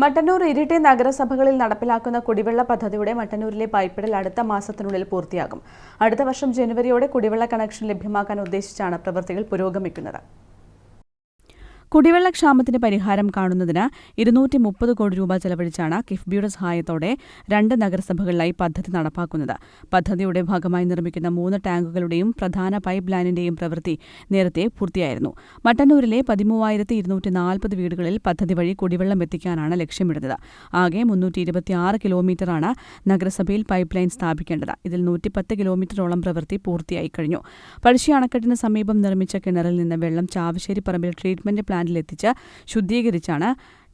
മട്ടന്നൂർ ഇരിട്ടി നഗരസഭകളിൽ നടപ്പിലാക്കുന്ന കുടിവെള്ള പദ്ധതിയുടെ മട്ടന്നൂരിലെ പൈപ്പിടൽ അടുത്ത മാസത്തിനുള്ളിൽ പൂർത്തിയാകും. അടുത്ത വർഷം ജനുവരിയോടെ കുടിവെള്ള കണക്ഷൻ ലഭ്യമാക്കാൻ ഉദ്ദേശിച്ചാണ് പ്രവൃത്തികൾ പുരോഗമിക്കുന്നത്. കുടിവെള്ളക്ഷാമത്തിന് പരിഹാരം കാണുന്നതിന് ഇരുന്നൂറ്റി മുപ്പത് കോടി രൂപ ചെലവഴിച്ചാണ് കിഫ്ബിയുടെ സഹായത്തോടെ രണ്ട് നഗരസഭകളിലായി പദ്ധതി നടപ്പാക്കുന്നത്. പദ്ധതിയുടെ ഭാഗമായി നിർമ്മിക്കുന്ന മൂന്ന് ടാങ്കുകളുടെയും പ്രധാന പൈപ്പ് ലൈനിന്റെയും പ്രവൃത്തി നേരത്തെ പൂർത്തിയായിരുന്നു. മട്ടന്നൂരിലെ പതിമൂവായിരത്തി ഇരുന്നൂറ്റി നാൽപ്പത് വീടുകളിൽ പദ്ധതി വഴി കുടിവെള്ളം എത്തിക്കാനാണ് ലക്ഷ്യമിടുന്നത്. ആകെ മുന്നൂറ്റി ഇരുപത്തിയാറ് കിലോമീറ്ററാണ് നഗരസഭയിൽ പൈപ്പ് ലൈൻ സ്ഥാപിക്കേണ്ടത്. ഇതിൽ നൂറ്റിപ്പത്ത് കിലോമീറ്ററോളം പ്രവൃത്തി പൂർത്തിയായി കഴിഞ്ഞു. പഴശ്ശി അണക്കെട്ടിന് സമീപം നിർമ്മിച്ച കിണറിൽ നിന്ന് വെള്ളം ചാവശ്ശേരി പറമ്പിൽ ട്രീറ്റ്മെന്റ് പ്ലാന്റിലെത്തിച്ച് ശുദ്ധീകരിച്ചാണ്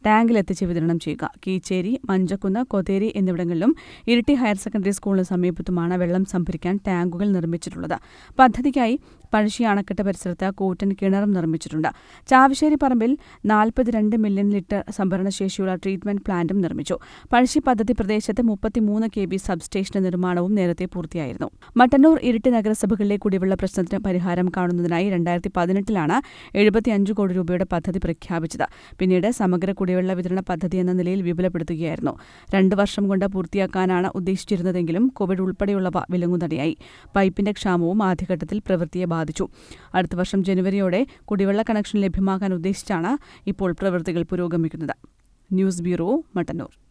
ടാങ്കിലെത്തിച്ച് വിതരണം ചെയ്യുക. കീച്ചേരി മഞ്ചക്കുന്ന് കൊതേരി എന്നിവിടങ്ങളിലും ഇരിട്ടി ഹയർ സെക്കൻഡറി സ്കൂളിന് സമീപത്തുമാണ് വെള്ളം സംഭരിക്കാൻ ടാങ്കുകൾ നിർമ്മിച്ചിട്ടുള്ളത്. പദ്ധതിക്കായി പഴശ്ശി അണക്കെട്ട് പരിസരത്ത് കൂറ്റൻ കിണറും നിർമ്മിച്ചിട്ടുണ്ട്. ചാവശ്ശേരി പറമ്പിൽ നാൽപ്പത്തിരണ്ട് മില്യൺ ലിറ്റർ സംഭരണശേഷിയുള്ള ട്രീറ്റ്മെന്റ് പ്ലാന്റും നിർമ്മിച്ചു. പഴശ്ശി പദ്ധതി പ്രദേശത്ത് മുപ്പത്തിമൂന്ന് കെ ബി സബ്സ്റ്റേഷൻ നിർമ്മാണവും നേരത്തെ പൂർത്തിയായിരുന്നു. മട്ടന്നൂർ ഇരിട്ടി നഗരസഭകളിലെ കുടിവെള്ള പ്രശ്നത്തിന് പരിഹാരം കാണുന്നതിനായി രണ്ടായിരത്തി പതിനെട്ടിലാണ് എഴുപത്തിയഞ്ച് കോടി രൂപയുടെ പദ്ധതി പ്രഖ്യാപിച്ചത്. പിന്നീട് സമഗ്ര കുടിവെള്ള വിതരണ പദ്ധതി എന്ന നിലയിൽ വിപുലപ്പെടുത്തുകയായിരുന്നു. രണ്ട് വർഷം കൊണ്ട് പൂർത്തിയാക്കാനാണ് ഉദ്ദേശിച്ചിരുന്നതെങ്കിലും കോവിഡ് ഉൾപ്പെടെയുള്ളവ വിലങ്ങുതടിയായി. പൈപ്പിന്റെ ക്ഷാമവും ആദ്യഘട്ടത്തിൽ പ്രവൃത്തിയെ ബാധിച്ചു. അടുത്ത വർഷം ജനുവരിയോടെ കുടിവെള്ള കണക്ഷൻ ലഭ്യമാക്കാൻ ഉദ്ദേശിച്ചാണ് ഇപ്പോൾ പ്രവൃത്തികൾ പുരോഗമിക്കുന്നത്. News bureau Mattannur.